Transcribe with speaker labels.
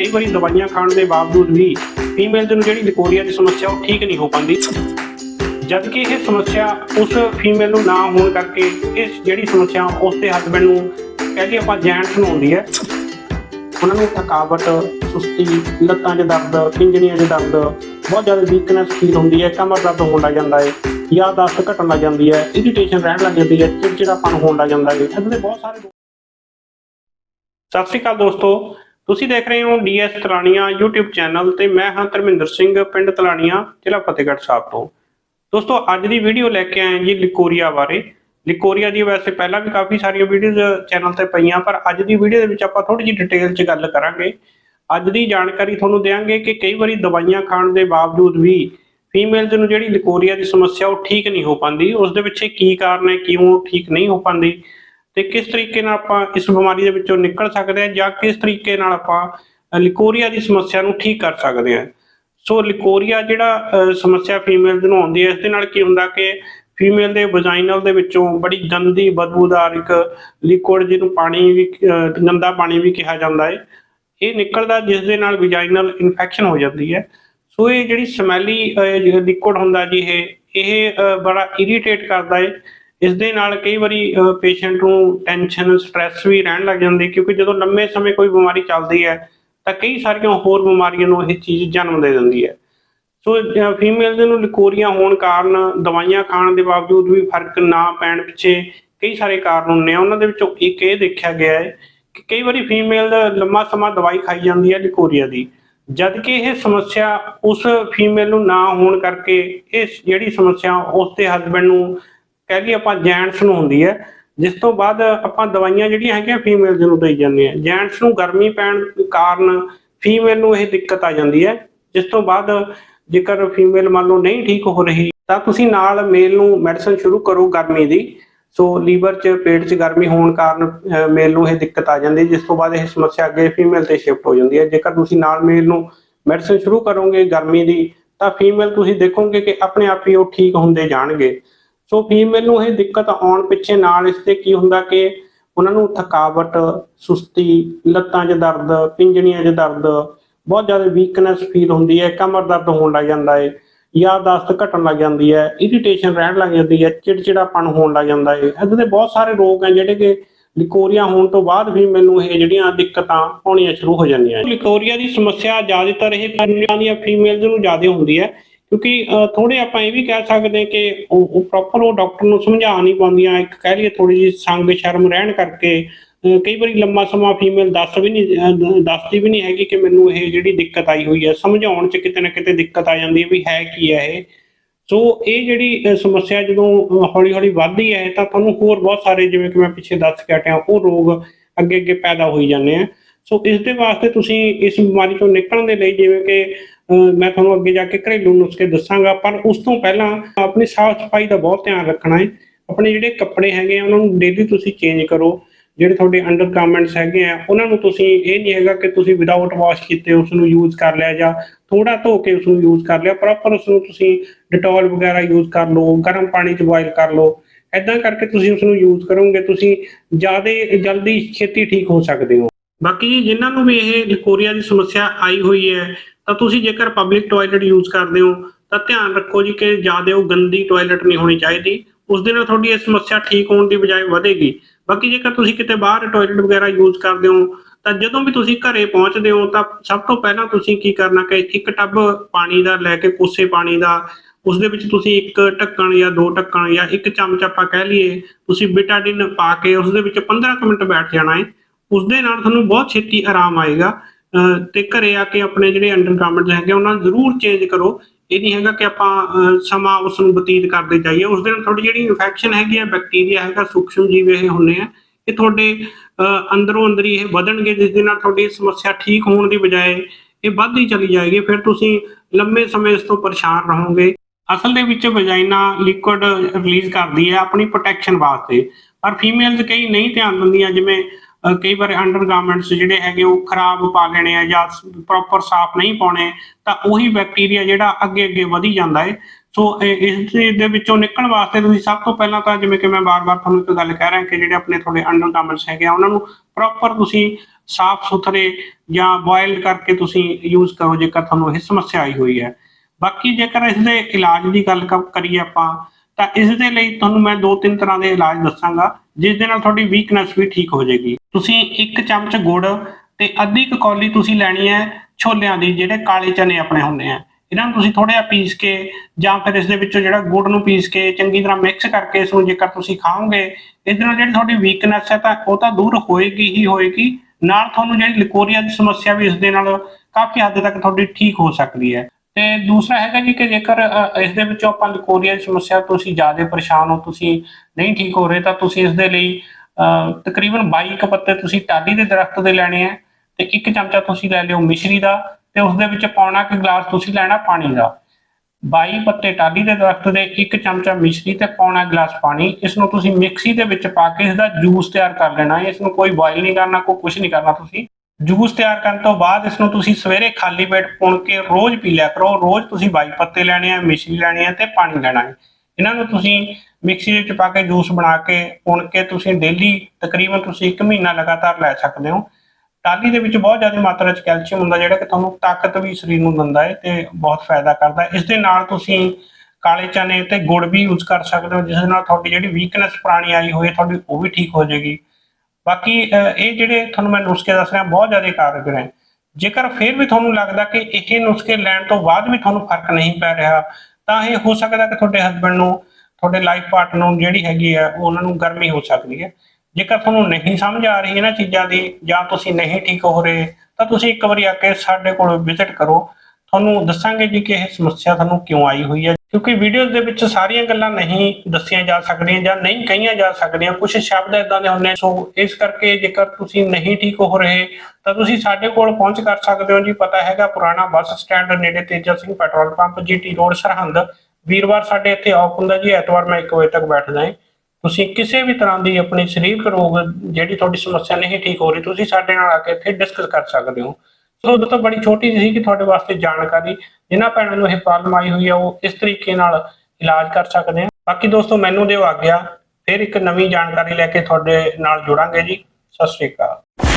Speaker 1: ਕਈ ਵਾਰੀ ਦਵਾਈਆਂ ਖਾਣ ਦੇ ਬਾਵਜੂਦ ਵੀ ਫੀਮੇਲ ਨੂੰ ਜਿਹੜੀ ਲਿਕੋਰੀਆ ਦੀ ਸਮੱਸਿਆ ਉਹ ਠੀਕ ਨਹੀਂ ਹੋ ਪਾਉਂਦੀ। ਜਦਕਿ ਇਹ ਸਮੱਸਿਆ ਉਸ ਫੀਮੇਲ ਨੂੰ ਨਾ ਹੋਣ ਕਰਕੇ ਇਸ ਜਿਹੜੀ ਸਮੱਸਿਆ ਉਸ ਦੇ ਹਸਬੰਡ ਨੂੰ ਕਹਿ ਲਈਏ ਆਪਾਂ ਜੈਂਟਸ ਨੂੰ ਆਉਂਦੀ ਹੈ। ਉਹਨਾਂ ਨੂੰ ਥਕਾਵਟ, ਸੁਸਤੀ, ਲੱਤਾਂ 'ਚ ਦਰਦ ਕਿੰਜਣੀਆਂ 'ਚ ਦਰਦ, ਬਹੁਤ ਜ਼ਿਆਦਾ ਵੀਕਨੈਸ ਫੀਲ ਹੁੰਦੀ ਹੈ ਕਮਰ ਦਰਦ ਹੋਣ ਲੱਗ ਜਾਂਦਾ ਹੈ ਯਾਦਾਸ਼ਤ ਘਟਣ ਲੱਗ ਜਾਂਦੀ ਹੈ ਇਰੀਟੇਸ਼ਨ ਰਹਿਣ ਲੱਗ ਜਾਂਦੀ ਹੈ, ਚਿੜਚਿੜਾਪਨ ਹੋਣ ਲੱਗ ਜਾਂਦਾ ਹੈ। ਇਦਾਂ ਦੇ ਬਹੁਤ ਸਾਰੇ ਸਤਿ ਸ਼੍ਰੀ ਅਕਾਲ ਦੋਸਤੋ ਤੁਸੀਂ ਦੇਖ ਰਹੇ ਹੋ ਡੀਐਸ ਤਲਾਣੀਆਂ YouTube ਚੈਨਲ ਤੇ ਮੈਂ ਹਾਂ ਧਰਮਿੰਦਰ ਸਿੰਘ, ਪਿੰਡ ਤਲਾਣੀਆਂ ਜ਼ਿਲ੍ਹਾ ਫਤਿਹਗੜ੍ਹ ਸਾਹਿਬ ਤੋਂ। ਦੋਸਤੋ, ਅੱਜ ਦੀ ਵੀਡੀਓ ਲੈ ਕੇ ਆਏ ਜੀ ਲਿਕੋਰੀਆ ਬਾਰੇ। ਲਿਕੋਰੀਆ ਦੀ ਵੈਸੇ ਪਹਿਲਾਂ ਵੀ ਕਾਫੀ ਸਾਰੀਆਂ ਵੀਡੀਓਜ਼ ਚੈਨਲ ਤੇ ਪਈਆਂ, ਪਰ ਅੱਜ ਦੀ ਵੀਡੀਓ ਦੇ ਵਿੱਚ ਆਪਾਂ ਥੋੜੀ ਜਿਹੀ ਡਿਟੇਲ 'ਚ ਗੱਲ ਕਰਾਂਗੇ। ਅੱਜ ਦੀ ਜਾਣਕਾਰੀ ਤੁਹਾਨੂੰ ਦੇਵਾਂਗੇ ਕਿ ਕਈ ਵਾਰੀ ਦਵਾਈਆਂ ਖਾਣ ਦੇ ਬਾਵਜੂਦ ਵੀ ਫੀਮੇਲਸ ਨੂੰ ਜਿਹੜੀ ਲਿਕੋਰੀਆ ਦੀ ਸਮੱਸਿਆ ਉਹ ਠੀਕ ਨਹੀਂ ਹੋ ਪਾਉਂਦੀ। ਉਸ ਦੇ ਪਿੱਛੇ ਕੀ ਕਾਰਨ ਹੈ, ਕਿਉਂ ਠੀਕ ਨਹੀਂ ਹੋ ਪਾਉਂਦੀ? ਤੇ ਕਿਸ ਤਰੀਕੇ ਨਾਲ ਆਪਾਂ ਇਸ ਬਿਮਾਰੀ ਦੇ ਵਿੱਚੋਂ ਨਿਕਲ ਸਕਦੇ ਹਾਂ ਜਾਂ ਕਿਸ ਤਰੀਕੇ ਨਾਲ ਆਪਾਂ ਲਿਕੋਰੀਆ ਦੀ ਸਮੱਸਿਆ ਨੂੰ ਠੀਕ ਕਰ ਸਕਦੇ ਹਾਂ? ਸੋ ਲਿਕੋਰੀਆ ਜਿਹੜਾ ਸਮੱਸਿਆ ਫੀਮੇਲ ਨੂੰ ਆਉਂਦੀ ਹੈ, ਇਸ ਦੇ ਨਾਲ ਕੀ ਹੁੰਦਾ ਕਿ ਫੀਮੇਲ ਦੇ ਵਜਾਈਨਲ ਦੇ ਵਿੱਚੋਂ ਬੜੀ ਗੰਦੀ, ਬਦਬੂਦਾਰ ਇੱਕ ਲਿਕੁਇਡ ਜਿਹਨੂੰ ਪਾਣੀ ਵੀ ਗੰਦਾ ਪਾਣੀ ਵੀ ਕਿਹਾ ਜਾਂਦਾ ਹੈ। ਇਹ ਨਿਕਲਦਾ ਜਿਸ ਦੇ ਨਾਲ ਵਜਾਈਨਲ ਇਨਫੈਕਸ਼ਨ ਹੋ ਜਾਂਦੀ ਹੈ। ਸੋ ਇਹ ਜਿਹੜੀ ਸਮੈਲੀ ਲਿਕੁਇਡ ਹੁੰਦਾ ਜੀ ਇਹ ਇਹ ਬੜਾ ਇਰੀਟੇਟ ਕਰਦਾ ਹੈ। ਇਸ ਦੇ ਨਾਲ ਕਈ ਵਾਰੀ ਪੇਸ਼ੈਂਟ ਨੂੰ ਟੈਨਸ਼ਨ ਸਟ੍ਰੈਸ ਵੀ ਰਹਿਣ ਲੱਗ ਜਾਂਦੀ ਕਿਉਂਕਿ ਜਦੋਂ ਲੰਮੇ ਸਮੇਂ ਕੋਈ ਬਿਮਾਰੀ ਚੱਲਦੀ ਹੈ, ਤਾਂ ਕਈ ਸਾਰੀਆਂ ਹੋਰ ਬਿਮਾਰੀਆਂ ਨੂੰ ਇਹ ਚੀਜ਼ ਜਨਮ ਦੇ ਦਿੰਦੀ ਹੈ। ਸੋ ਫੀਮੇਲ ਦੇ ਨੂੰ ਲਿਕੋਰੀਆ ਹੋਣ ਕਾਰਨ, ਦਵਾਈਆਂ ਖਾਣ ਦੇ ਬਾਵਜੂਦ ਵੀ ਫ਼ਰਕ ਨਾ ਪੈਣ ਪਿੱਛੇ ਕਈ ਸਾਰੇ ਕਾਰਨ ਹੁੰਦੇ ਆ। ਉਹਨਾਂ ਦੇ ਵਿੱਚੋਂ ਇੱਕ ਇਹ ਦੇਖਿਆ ਗਿਆ ਹੈ ਕਿ ਕਈ ਵਾਰੀ ਫੀਮੇਲ ਲੰਮਾ ਸਮਾਂ ਦਵਾਈ ਖਾਈ ਜਾਂਦੀ ਹੈ ਲਿਕੋਰੀਆ ਦੀ। ਜਦ ਕਿ ਇਹ ਸਮੱਸਿਆ ਉਸ ਫੀਮੇਲ ਨੂੰ ਨਾ ਹੋਣ ਕਰਕੇ, ਇਹ ਜਿਹੜੀ ਸਮੱਸਿਆ ਉਸ ਦੇ ਹਸਬੰਡ ਨੂੰ ਕਹਿ ਲਈਏ ਆਪਾਂ ਜੈਂਟਸ ਨੂੰ ਹੁੰਦੀ ਹੈ, ਜਿਸ ਤੋਂ ਬਾਅਦ ਆਪਾਂ ਦਵਾਈਆਂ ਜਿਹੜੀਆਂ ਹੈਗੀਆਂ ਫੀਮੇਲ ਨੂੰ ਦੇਈ ਜਾਂਦੇ ਆ ਜੈਂਟਸ ਨੂੰ ਗਰਮੀ ਪੈਣ ਕਾਰਨ ਫੀਮੇਲ ਨੂੰ ਇਹ ਦਿੱਕਤ ਆ ਜਾਂਦੀ ਹੈ, ਜਿਸ ਤੋਂ ਬਾਅਦ ਜੇਕਰ ਫੀਮੇਲ ਮੰਨ ਲਓ ਨਹੀਂ ਠੀਕ ਹੋ ਰਹੀ, ਤਾਂ ਤੁਸੀਂ ਨਾਲ ਮੇਲ ਨੂੰ ਮੈਡੀਸਨ ਸ਼ੁਰੂ ਕਰੋ ਗਰਮੀ ਦੀ। ਸੋ ਲੀਵਰ 'ਚ, ਪੇਟ 'ਚ ਗਰਮੀ ਹੋਣ ਕਾਰਨ ਮੇਲ ਨੂੰ ਇਹ ਦਿੱਕਤ ਆ ਜਾਂਦੀ, ਜਿਸ ਤੋਂ ਬਾਅਦ ਇਹ ਸਮੱਸਿਆ ਅੱਗੇ ਫੀਮੇਲ ਤੇ ਸ਼ਿਫਟ ਹੋ ਜਾਂਦੀ ਹੈ। ਜੇਕਰ ਤੁਸੀਂ ਨਾਲ ਮੇਲ ਨੂੰ ਮੈਡੀਸਨ ਸ਼ੁਰੂ ਕਰੋਗੇ ਗਰਮੀ ਦੀ, ਤਾਂ ਫੀਮੇਲ ਤੁਸੀਂ ਦੇਖੋਗੇ ਕਿ ਆਪਣੇ ਆਪ ਹੀ ਉਹ ਠੀਕ ਹੁੰਦੇ ਜਾਣਗੇ। ਸੋ ਫੀਮੇਲ ਨੂੰ ਇਹ ਦਿੱਕਤ ਆਉਣ ਪਿੱਛੇ ਨਾਲ ਇਸ ਤੇ ਕੀ ਹੁੰਦਾ ਕਿ ਉਹਨਾਂ ਨੂੰ ਥਕਾਵਟ, ਸੁਸਤੀ, ਲੱਤਾਂ 'ਚ ਦਰਦ, ਪਿੰਜਣੀਆਂ 'ਚ ਦਰਦ, ਬਹੁਤ ਜ਼ਿਆਦਾ ਵੀਕਨੈਸ ਫੀਲ ਹੁੰਦੀ ਹੈ, ਕਮਰ ਦਰਦ ਹੋਣ ਲੱਗ ਜਾਂਦਾ ਹੈ ਯਾਦਾਸ਼ਤ ਘਟਣ ਲੱਗ ਜਾਂਦੀ ਹੈ ਇਰੀਟੇਸ਼ਨ ਰਹਿਣ ਲੱਗ ਜਾਂਦੀ ਹੈ, ਚਿੜਚਿੜਾਪਨ ਹੋਣ ਲੱਗ ਜਾਂਦਾ ਹੈ। ਇਦਾਂ ਦੇ ਬਹੁਤ ਸਾਰੇ ਰੋਗ ਹੈ ਜਿਹੜੇ ਕਿ ਲਿਕੋਰੀਆ ਹੋਣ ਤੋਂ ਬਾਅਦ ਵੀ ਮੈਨੂੰ ਇਹ ਜਿਹੜੀਆਂ ਦਿੱਕਤਾਂ ਆਉਣੀਆਂ ਸ਼ੁਰੂ ਹੋ ਜਾਂਦੀਆਂ ਲਿਕੋਰੀਆ ਦੀ ਸਮੱਸਿਆ ਜ਼ਿਆਦਾਤਰ ਇਹ ਫੀਮੇਲ ਦੀਆਂ ਫੀਮੇਲਸ ਨੂੰ ਜ਼ਿਆਦਾ ਹੁੰਦੀ ਹੈ। ਕਿਉਂਕਿ ਥੋੜੇ ਆਪਾਂ ਇਹ ਵੀ ਕਹਿ ਸਕਦੇ ਕਿ ਉਹ ਪ੍ਰੋਪਰ ਉਹ ਡਾਕਟਰ ਨੂੰ ਸਮਝਾ ਨਹੀਂ ਪਾਉਂਦੀਆਂ, ਇੱਕ ਕਹਿ ਲਈਏ ਥੋੜੀ ਜਿਹੀ ਸੰਗ ਸ਼ਰਮ ਰਹਿਣ ਕਰਕੇ। ਕਈ ਵਾਰੀ ਲੰਮਾ ਸਮਾਂ ਫੀਮੇਲ ਦੱਸ ਵੀ ਨਹੀਂ ਦੱਸਦੀ ਵੀ ਨਹੀਂ ਹੈਗੀ ਕਿ ਮੈਨੂੰ ਇਹ ਜਿਹੜੀ ਦਿੱਕਤ ਆਈ ਹੋਈ ਹੈ। ਸਮਝਾਉਣ 'ਚ ਕਿਤੇ ਨਾ ਕਿਤੇ ਦਿੱਕਤ ਆ ਜਾਂਦੀ ਹੈ ਵੀ ਹੈ ਕੀ ਹੈ ਇਹ। ਸੋ ਇਹ ਜਿਹੜੀ ਸਮੱਸਿਆ ਜਦੋਂ ਹੌਲੀ ਹੌਲੀ ਵੱਧਦੀ ਹੈ, ਤਾਂ ਤੁਹਾਨੂੰ ਹੋਰ ਬਹੁਤ ਸਾਰੇ ਜਿਵੇਂ ਕਿ ਮੈਂ ਪਿੱਛੇ ਦੱਸ ਕੇ ਹਟਿਆ, ਉਹ ਰੋਗ ਅੱਗੇ ਅੱਗੇ ਪੈਦਾ ਹੋਈ ਜਾਂਦੇ ਆ। ਸੋ ਇਸ ਦੇ ਵਾਸਤੇ ਤੁਸੀਂ ਇਸ ਬਿਮਾਰੀ ਤੋਂ ਨਿਕਲਣ ਦੇ ਲਈ ਜਿਵੇਂ ਕਿ ਮੈਂ ਤੁਹਾਨੂੰ ਅੱਗੇ ਜਾ ਕੇ ਘਰੇਲੂ ਨੁਸਖੇ ਦੱਸਾਂਗਾ, ਪਰ ਉਸ ਤੋਂ ਪਹਿਲਾਂ ਆਪਣੀ ਸਾਫ਼ ਸਫ਼ਾਈ ਦਾ ਬਹੁਤ ਧਿਆਨ ਰੱਖਣਾ ਹੈ। ਆਪਣੇ ਜਿਹੜੇ ਕੱਪੜੇ ਹੈਗੇ ਆ, ਉਹਨਾਂ ਨੂੰ ਡੇਲੀ ਤੁਸੀਂ ਚੇਂਜ ਕਰੋ। ਜਿਹੜੇ ਤੁਹਾਡੇ ਅੰਡਰ ਗਾਰਮੈਂਟਸ ਹੈਗੇ ਆ, ਉਹਨਾਂ ਨੂੰ ਤੁਸੀਂ ਇਹ ਨਹੀਂ ਹੈਗਾ ਕਿ ਤੁਸੀਂ ਵਿਦਆਊਟ ਵਾਸ਼ ਕੀਤੇ ਉਸ ਨੂੰ ਯੂਜ਼ ਕਰ ਲਿਆ ਜਾਂ ਥੋੜਾ ਧੋ ਕੇ ਉਸ ਨੂੰ ਯੂਜ਼ ਕਰ ਲਿਆ ਪ੍ਰੋਪਰ ਉਸ ਨੂੰ ਤੁਸੀਂ ਡਿਟੋਲ ਵਗੈਰਾ ਯੂਜ਼ ਕਰ ਲਓ, ਗਰਮ ਪਾਣੀ 'ਚ ਬੋਇਲ ਕਰ ਲਓ। ਐਦਾਂ ਕਰਕੇ ਤੁਸੀਂ ਉਸ ਨੂੰ ਯੂਜ਼ ਕਰੋਗੇ, ਤੁਸੀਂ ਜ਼ਿਆਦਾ ਜਲਦੀ ਛੇਤੀ ਠੀਕ ਹੋ ਸਕਦੇ ਹੋ। ਬਾਕੀ ਜੀ ਜਿਨ੍ਹਾਂ ਨੂੰ ਵੀ ਇਹ ਲਿਕੋਰੀਆ ਦੀ ਸਮੱਸਿਆ ਆਈ ਹੋਈ ਹੈ ਤਾਂ ਤੁਸੀਂ ਜੇਕਰ ਪਬਲਿਕ ਟਾਇਲਟ ਯੂਜ਼ ਕਰਦੇ ਹੋ, ਤਾਂ ਧਿਆਨ ਰੱਖੋ ਜੀ ਕਿ ਜ਼ਿਆਦਾ ਉਹ ਗੰਦੀ ਟਾਇਲਟ ਨਹੀਂ ਹੋਣੀ ਚਾਹੀਦੀ। ਉਸ ਦੇ ਨਾਲ ਤੁਹਾਡੀ ਇਹ ਸਮੱਸਿਆ ਠੀਕ ਹੋਣ ਦੀ ਬਜਾਏ ਵਧੇਗੀ। ਬਾਕੀ ਜੇਕਰ ਤੁਸੀਂ ਕਿਤੇ ਬਾਹਰ ਟਾਇਲਟ ਵਗੈਰਾ ਯੂਜ਼ ਕਰਦੇ ਹੋ, ਤਾਂ ਜਦੋਂ ਵੀ ਤੁਸੀਂ ਘਰੇ ਪਹੁੰਚਦੇ ਹੋ, ਤਾਂ ਸਭ ਤੋਂ ਪਹਿਲਾਂ ਤੁਸੀਂ ਕੀ ਕਰਨਾ ਕਿ ਇੱਕ ਟੱਬ ਪਾਣੀ ਦਾ ਲੈ ਕੇ ਕੋਸੇ ਪਾਣੀ ਦਾ, ਉਸ ਦੇ ਵਿੱਚ ਤੁਸੀਂ ਇੱਕ ਢੱਕਣ ਜਾਂ ਦੋ ਢੱਕਣ ਜਾਂ ਇੱਕ ਚਮਚ ਆਪਾਂ ਕਹਿ ਲਈਏ, ਤੁਸੀਂ ਬਿਟਾਡਿਨ ਪਾ ਕੇ ਉਸ ਦੇ ਵਿੱਚ 15 ਕੁ ਮਿੰਟ ਬੈਠ ਜਾਣਾ ਹੈ। ਉਸ ਦੇ ਨਾਲ ਤੁਹਾਨੂੰ ਬਹੁਤ ਛੇਤੀ ਆਰਾਮ ਆਏਗਾ। ਤੇ ਘਰੇ ਆ ਕੇ ਆਪਣੇ ਜਿਹੜੇ ਅੰਡਰਗਾਰਮੈਂਟਸ ਹੈਗੇ ਉਹਨਾਂ ਨੂੰ ਜ਼ਰੂਰ ਚੇਂਜ ਕਰੋ। ਇਹ ਨਹੀਂ ਹੈਗਾ ਕਿ ਆਪਾਂ ਸਮਾਂ ਉਸ ਨੂੰ ਬਤੀਤ ਕਰਦੇ ਜਾਈਏ। ਉਸ ਦੇ ਨਾਲ ਤੁਹਾਡੀ ਜਿਹੜੀ ਇਨਫੈਕਸ਼ਨ ਹੈਗੀ ਹੈ ਬੈਕਟੀਰੀਆ ਹੈਗਾ ਸੂਖਸ਼ਮ ਜੀਵ ਇਹ ਹੁੰਦੇ ਆ ਇਹ ਤੁਹਾਡੇ ਅਹ, ਅੰਦਰੋਂ ਅੰਦਰੀ ਇਹ ਵਧਣਗੇ ਜਿਸ ਦੇ ਨਾਲ ਤੁਹਾਡੀ ਸਮੱਸਿਆ ਠੀਕ ਹੋਣ ਦੀ ਬਜਾਏ ਇਹ ਵੱਧਦੀ ਚਲੀ ਜਾਏਗੀ। ਫਿਰ ਤੁਸੀਂ ਲੰਮੇ ਸਮੇਂ ਇਸ ਤੋਂ ਪਰੇਸ਼ਾਨ ਰਹੋਗੇ। ਅਸਲ ਦੇ ਵਿੱਚ ਵਜਾਈਨਾ ਲਿਕੁਇਡ ਰਿਲੀਜ਼ ਕਰਦੀ ਹੈ ਆਪਣੀ ਪ੍ਰੋਟੈਕਸ਼ਨ ਵਾਸਤੇ। ਪਰ ਫੀਮੇਲਸ ਕਈ ਨਹੀਂ ਧਿਆਨ ਦਿੰਦੀਆਂ ਜਿਵੇਂ ਕਈ ਵਾਰ ਅੰਡਰਗਾਰਮੈਂਟਸ ਜਿਹੜੇ ਹੈਗੇ ਉਹ ਖਰਾਬ ਪਾ ਲੈਣੇ ਆ ਜਾਂ ਪ੍ਰੋਪਰ ਸਾਫ਼ ਨਹੀਂ ਪਾਉਣੇ, ਤਾਂ ਉਹੀ ਬੈਕਟੀਰੀਆ ਜਿਹੜਾ ਅੱਗੇ ਅੱਗੇ ਵਧੀ ਜਾਂਦਾ ਹੈ ਸੋ ਇਹ- ਇਸ ਦੇ ਵਿੱਚੋਂ ਨਿਕਲਣ ਵਾਸਤੇ ਤੁਸੀਂ ਸਭ ਤੋਂ ਪਹਿਲਾਂ ਤਾਂ ਜਿਵੇਂ ਕਿ ਮੈਂ ਬਾਰ-ਬਾਰ ਤੁਹਾਨੂੰ ਇੱਕ ਗੱਲ ਕਹਿ ਰਿਹਾ ਕਿ ਜਿਹੜੇ ਆਪਣੇ ਤੁਹਾਡੇ ਅੰਡਰਗਾਰਮੈਂਟਸ ਹੈਗੇ ਆ, ਉਹਨਾਂ ਨੂੰ ਪ੍ਰੋਪਰ ਤੁਸੀਂ ਸਾਫ਼ ਸੁਥਰੇ ਜਾਂ ਬੋਇਲ ਕਰਕੇ ਤੁਸੀਂ ਯੂਜ਼ ਕਰੋ ਜੇਕਰ ਤੁਹਾਨੂੰ ਇਹ ਸਮੱਸਿਆ ਆਈ ਹੋਈ ਹੈ। ਬਾਕੀ ਜੇਕਰ ਇਸ ਦੇ ਇਲਾਜ ਦੀ ਗੱਲ ਕ- ਕਰੀਏ ਆਪਾਂ, ਤਾਂ ਇਸ ਦੇ ਲਈ ਤੁਹਾਨੂੰ ਮੈਂ ਦੋ ਤਿੰਨ ਤਰ੍ਹਾਂ ਦੇ ਇਲਾਜ ਦੱਸਾਂਗਾ, ਜਿਸ ਦੇ ਨਾਲ ਤੁਹਾਡੀ ਵੀਕਨੈਸ ਵੀ ਠੀਕ ਹੋ ਜਾਏਗੀ। ਤੁਸੀਂ ਇੱਕ ਚਮਚ ਗੁੜ ਤੇ ਅੱਧੀ ਕੁ ਕੌਲੀ ਤੁਸੀਂ ਲੈਣੀ ਹੈ ਛੋਲਿਆਂ ਦੀ ਜਿਹੜੇ ਕਾਲੇ ਚਨੇ ਆਪਣੇ ਹੁੰਦੇ ਆ। ਇਹਨਾਂ ਨੂੰ ਤੁਸੀਂ ਥੋੜਾ ਜਿਹਾ ਪੀਸ ਕੇ ਜਾਂ ਫਿਰ ਇਸ ਦੇ ਵਿੱਚੋਂ ਜਿਹੜਾ ਗੁੜ ਨੂੰ ਪੀਸ ਕੇ ਚੰਗੀ ਤਰ੍ਹਾਂ ਮਿਕਸ ਕਰਕੇ ਇਸ ਨੂੰ ਜੇਕਰ ਤੁਸੀਂ ਖਾਓਗੇ ਇਹਦੇ ਨਾਲ ਜਿਹੜੀ ਤੁਹਾਡੀ ਵੀਕਨੈਸ ਹੈ ਤਾਂ ਉਹ ਤਾਂ ਦੂਰ ਹੋਏਗੀ ਹੀ ਹੋਏਗੀ। ਨਾਲ ਤੁਹਾਨੂੰ ਜਿਹੜੀ ਲਿਕੋਰੀਆ ਦੀ ਸਮੱਸਿਆ ਵੀ ਇਸ ਦੇ ਨਾਲ ਕਾਫੀ ਹੱਦ ਤੱਕ ਤੁਹਾਡੀ ਠੀਕ ਹੋ ਸਕਦੀ ਹੈ। ਤੇ ਦੂਸਰਾ ਹੈਗਾ ਜੀ ਕਿ ਜੇਕਰ ਅ, ਇਸ ਦੇ ਵਿੱਚੋਂ ਆਪਾਂ ਲਿਕੋਰੀਆ ਦੀ ਸਮੱਸਿਆ ਤੁਸੀਂ ਜ਼ਿਆਦਾ ਪਰੇਸ਼ਾਨ ਹੋ ਤੁਸੀਂ ਨਹੀਂ ਠੀਕ ਹੋ ਰਹੇ ਤਾਂ ਤੁਸੀਂ ਇਸ ਦੇ ਲਈ ਤਕਰੀਬਨ 22 ਪੱਤੇ ਤੁਸੀਂ ਟਾਲੀ ਦੇ ਦਰਖਤ ਦੇ ਲੈਣੇ ਆ ਤੇ ਇੱਕ ਚਮਚਾ ਤੁਸੀਂ ਲੈ ਲਿਓ ਮਿਸ਼ਰੀ ਦਾ ਤੇ ਉਸ ਦੇ ਵਿੱਚ ਪਾਉਣਾ ਕੁ ਗਲਾਸ ਤੁਸੀਂ ਲੈਣਾ ਪਾਣੀ ਦਾ। 22 ਪੱਤੇ ਟਾਲੀ ਦੇ ਦਰਖਤ ਦੇ ਇੱਕ ਚਮਚਾ ਮਿਸ਼ਰੀ ਤੇ ਪਾਉਣਾ ਗਲਾਸ ਪਾਣੀ। ਇਸ ਨੂੰ ਤੁਸੀਂ ਮਿਕਸੀ ਦੇ ਵਿੱਚ ਪਾ ਕੇ ਇਸ ਦਾ ਜੂਸ ਤਿਆਰ ਕਰ ਲੈਣਾ ਹੈ। ਇਸ ਨੂੰ ਕੋਈ ਬੋਇਲ ਨਹੀਂ ਕਰਨਾ, ਕੋਈ ਕੁਝ ਨਹੀਂ ਕਰਨਾ ਤੁਸੀਂ। ਜੂਸ ਤਿਆਰ ਕਰਨ ਤੋਂ ਬਾਅਦ ਇਸ ਨੂੰ ਤੁਸੀਂ ਸਵੇਰੇ ਖਾਲੀ ਪੇਟ ਪੁਣ ਕੇ ਰੋਜ਼ ਪੀ ਲਿਆ ਕਰੋ। ਰੋਜ਼ ਤੁਸੀਂ 22 ਪੱਤੇ ਲੈਣੇ ਆ, ਮਿਸ਼ਰੀ ਲੈਣੀ ਹੈ ਤੇ ਪਾਣੀ ਲੈਣਾ ਹੈ। ਇਹਨਾਂ ਨੂੰ ਤੁਸੀਂ ਮਿਕਸੀ ਵਿੱਚ ਪਾ ਕੇ ਜੂਸ ਬਣਾ ਕੇ ਪੁਣ ਕੇ ਤੁਸੀਂ ਡੇਲੀ ਤਕਰੀਬਨ ਤੁਸੀਂ 1 ਮਹੀਨਾ ਲਗਾਤਾਰ ਲੈ ਸਕਦੇ ਹੋ। ਟਾਲੀ ਦੇ ਵਿੱਚ ਬਹੁਤ ਜ਼ਿਆਦਾ ਮਾਤਰਾ 'ਚ ਕੈਲਸ਼ੀਅਮ ਹੁੰਦਾ ਜਿਹੜਾ ਕਿ ਤੁਹਾਨੂੰ ਤਾਕਤ ਵੀ ਸਰੀਰ ਨੂੰ ਦਿੰਦਾ ਹੈ ਤੇ ਬਹੁਤ ਫਾਇਦਾ ਕਰਦਾ ਹੈ। ਇਸ ਦੇ ਨਾਲ ਤੁਸੀਂ ਕਾਲੇ ਚਨੇ ਤੇ ਗੁੜ ਵੀ ਯੂਜ਼ ਕਰ ਸਕਦੇ ਹੋ ਜਿਸ ਨਾਲ ਤੁਹਾਡੀ ਜਿਹੜੀ ਵੀਕਨੈਸ ਪੁਰਾਣੀ ਆਈ ਹੋਈ ਤੁਹਾਡੀ ਉਹ ਵੀ ਠੀਕ ਹੋ ਜਾਏਗੀ। ਬਾਕੀ ਅਹ, ਇਹ ਜਿਹੜੇ ਤੁਹਾਨੂੰ ਮੈਂ ਨੁਸਖੇ ਦੱਸ ਰਿਹਾ ਬਹੁਤ ਜ਼ਿਆਦਾ ਕਾਰਗਰ ਹੈ। ਜੇਕਰ ਫਿਰ ਵੀ ਤੁਹਾਨੂੰ ਲੱਗਦਾ ਕਿ ਇਹ ਨੁਸਖੇ ਲੈਣ ਤੋਂ ਬਾਅਦ ਵੀ ਤੁਹਾਨੂੰ ਫ਼ਰਕ ਨਹੀਂ ਪੈ ਰਿਹਾ ਤਾਂ ਇਹ ਹੋ ਸਕਦਾ ਕਿ ਤੁਹਾਡੇ ਹਸਬੰਡ ਨੂੰ, ਤੁਹਾਡੇ ਲਾਈਫ ਪਾਰਟਨਰ ਨੂੰ ਜਿਹੜੀ ਹੈਗੀ ਹੈ ਉਹਨਾਂ ਨੂੰ ਗਰਮੀ ਹੋ ਸਕਦੀ ਹੈ। ਜੇਕਰ ਤੁਹਾਨੂੰ ਨਹੀਂ ਸਮਝ ਆ ਰਹੀ ਇਹਨਾਂ ਚੀਜ਼ਾਂ ਦੀ ਜਾਂ ਤੁਸੀਂ ਨਹੀਂ ਠੀਕ ਹੋ ਰਹੇ, ਤਾਂ ਤੁਸੀਂ ਇੱਕ ਵਾਰੀ ਆ ਕੇ ਸਾਡੇ ਕੋਲ ਵਿਜ਼ਿਟ ਕਰੋ। ਤੁਹਾਨੂੰ ਦੱਸਾਂਗੇ ਜੀ ਕਿ ਇਹ ਸਮੱਸਿਆ ਤੁਹਾਨੂੰ ਕਿਉਂ ਆਈ ਹੋਈ ਹੈ। ਕਿਉਂਕਿ ਵੀਡੀਓਜ਼ ਦੇ ਵਿੱਚ ਸਾਰੀਆਂ ਗੱਲਾਂ ਨਹੀਂ ਦੱਸੀਆਂ ਜਾ ਸਕਦੀਆਂ ਜਾਂ ਨਹੀਂ ਕਹੀਆਂ ਜਾ ਸਕਦੀਆਂ ਕੁਝ ਸ਼ਬਦ ਇਦਾਂ ਦੇ ਹੁੰਦੇ ਸੋ ਇਸ ਕਰਕੇ ਜੇਕਰ ਤੁਸੀਂ ਨਹੀਂ ਠੀਕ ਹੋ ਰਹੇ, ਤਾਂ ਤੁਸੀਂ ਸਾਡੇ ਕੋਲ ਪਹੁੰਚ ਕਰ ਸਕਦੇ ਹੋ ਜੀ। ਪਤਾ ਹੈਗਾ ਪੁਰਾਣਾ ਬੱਸ ਸਟੈਂਡ ਨੇੜੇ Teja Singh petrol pump, GT road, Sirhind. ਵੀਰਵਾਰ ਸਾਡੇ ਇੱਥੇ ਆਫ ਹੁੰਦਾ ਜੀ, ਐਤਵਾਰ ਮੈਂ 1 ਵਜੇ ਤੱਕ ਬੈਠਦਾ ਹਾਂ। ਤੁਸੀਂ ਕਿਸੇ ਵੀ ਤਰ੍ਹਾਂ ਦੀ ਆਪਣੀ ਸਰੀਰਕ ਰੋਗ ਜਿਹੜੀ ਤੁਹਾਡੀ ਸਮੱਸਿਆ ਨਹੀਂ ਠੀਕ ਹੋ ਰਹੀ, ਤੁਸੀਂ ਸਾਡੇ ਨਾਲ ਆ ਕੇ ਇੱਥੇ ਡਿਸਕਸ ਕਰ ਸਕਦੇ ਹੋ। ਸੋ ਉਦੋਂ ਤਾਂ ਬੜੀ ਛੋਟੀ ਸੀ ਕਿ ਤੁਹਾਡੇ ਵਾਸਤੇ ਜਾਣਕਾਰੀ, ਜਿਨ੍ਹਾਂ ਭੈਣਾਂ ਨੂੰ ਇਹ ਪ੍ਰੋਬਲਮ ਆਈ ਹੋਈ ਆ, ਉਹ ਇਸ ਤਰੀਕੇ ਨਾਲ ਇਲਾਜ ਕਰ ਸਕਦੇ ਆ। ਬਾਕੀ ਦੋਸਤੋ, ਮੈਨੂੰ ਦਿਓ ਆਗਿਆ, ਫਿਰ ਇੱਕ ਨਵੀਂ ਜਾਣਕਾਰੀ ਲੈ ਕੇ ਤੁਹਾਡੇ ਨਾਲ ਜੁੜਾਂਗੇ ਜੀ। ਸਤਿ ਸ਼੍ਰੀ ਅਕਾਲ।